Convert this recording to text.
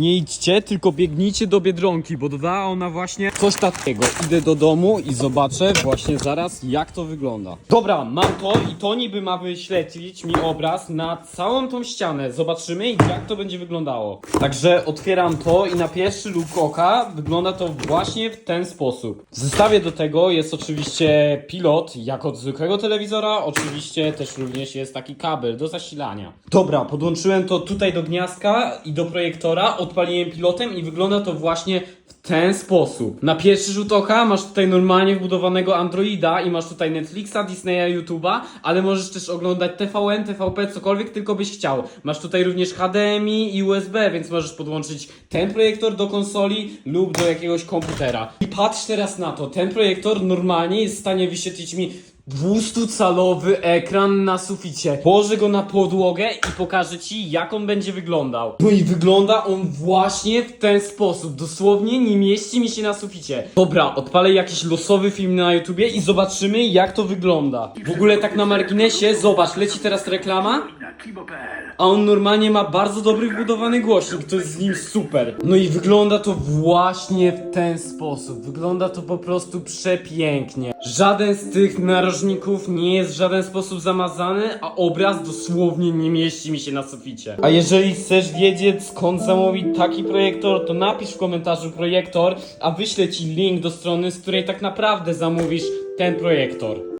Nie idźcie, tylko biegnijcie do Biedronki, bo dodała ona właśnie coś takiego. Idę do domu i zobaczę właśnie zaraz, jak to wygląda. Dobra, mam to i to niby ma wyświetlić mi obraz na całą tą ścianę. Zobaczymy, jak to będzie wyglądało. Także otwieram to i na pierwszy luk oka wygląda to właśnie w ten sposób. W zestawie do tego jest oczywiście pilot, jak od zwykłego telewizora. Oczywiście też również jest taki kabel do zasilania. Dobra, podłączyłem to tutaj do gniazdka i do projektora, odpaliłem pilotem i wygląda to właśnie w ten sposób. Na pierwszy rzut oka masz tutaj normalnie wbudowanego Androida i masz tutaj Netflixa, Disneya, YouTube'a, ale możesz też oglądać TVN, TVP, cokolwiek tylko byś chciał. Masz tutaj również HDMI i USB, więc możesz podłączyć ten projektor do konsoli lub do jakiegoś komputera. I patrz teraz na to, ten projektor normalnie jest w stanie wyświetlić mi 200-calowy ekran na suficie. Położę go na podłogę i pokażę Ci, jak on będzie wyglądał. No i wygląda on właśnie w ten sposób. Dosłownie nie mieści mi się na suficie. Dobra, odpalę jakiś losowy film na YouTubie i zobaczymy, jak to wygląda. W ogóle tak na marginesie, zobacz, leci teraz reklama. A on normalnie ma bardzo dobry wbudowany głośnik, to jest z nim super. No i wygląda to właśnie w ten sposób. Wygląda to po prostu przepięknie. Żaden z tych narożników nie jest w żaden sposób zamazany, a obraz dosłownie nie mieści mi się na suficie. A jeżeli chcesz wiedzieć skąd zamówić taki projektor, to napisz w komentarzu projektor, a wyślę ci link do strony, z której tak naprawdę zamówisz ten projektor.